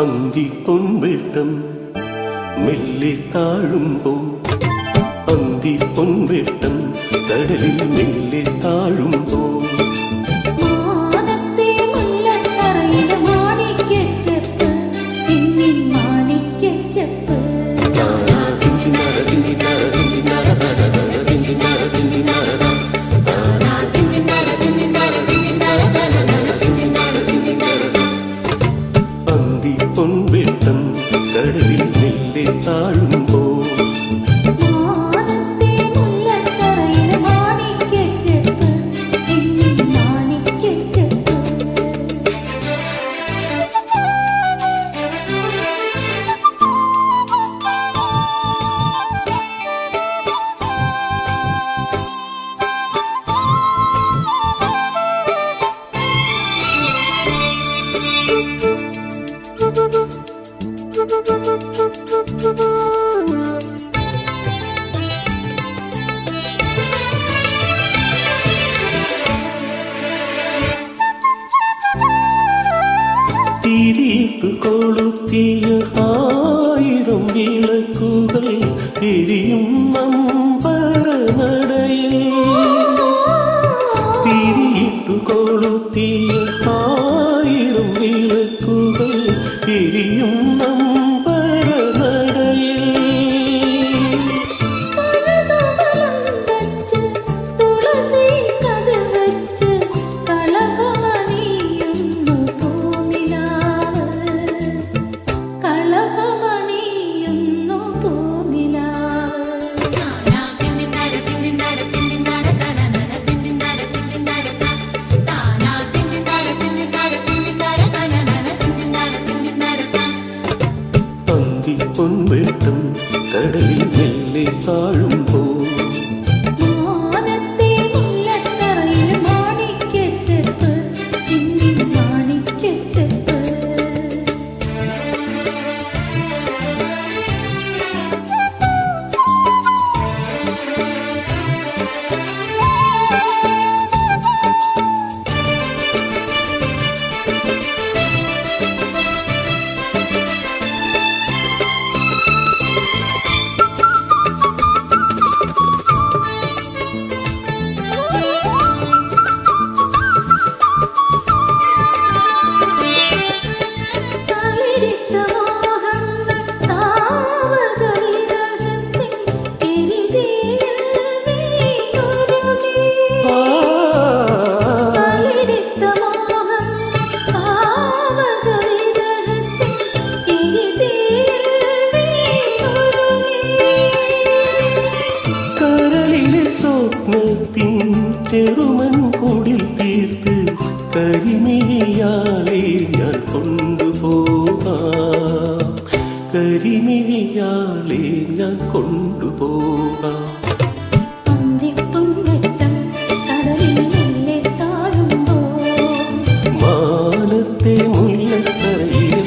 അന്തി പൊൻവെട്ടം മെല്ലെ താഴുമ്പോൾ. അന്തി പൊൻവെട്ടം കടലിൽ മെല്ലെ താഴുമ്പോൾ. திதீப்பு கொளுத்திய ஆயிரம் விளக்குகள் திரியும் நம்பரநடையே திரியிட்டு கொளுத்திய ஆயிரம் விளக்குகள் திரியும் நம்ப മെല്ലെ താഴുമ്പോൾ മാനത്തെ സ്വപ്നത്തിൻ ചെറുമൻ കൂടി തീർത്ത് കരിമിഴിയാലേ ഞാൻ കൊണ്ടുപോകാം. കരിമിഴിയാലേ ഞാൻ കൊണ്ടുപോകാം. മാനത്തെ മുല്ലത്തറയിലെ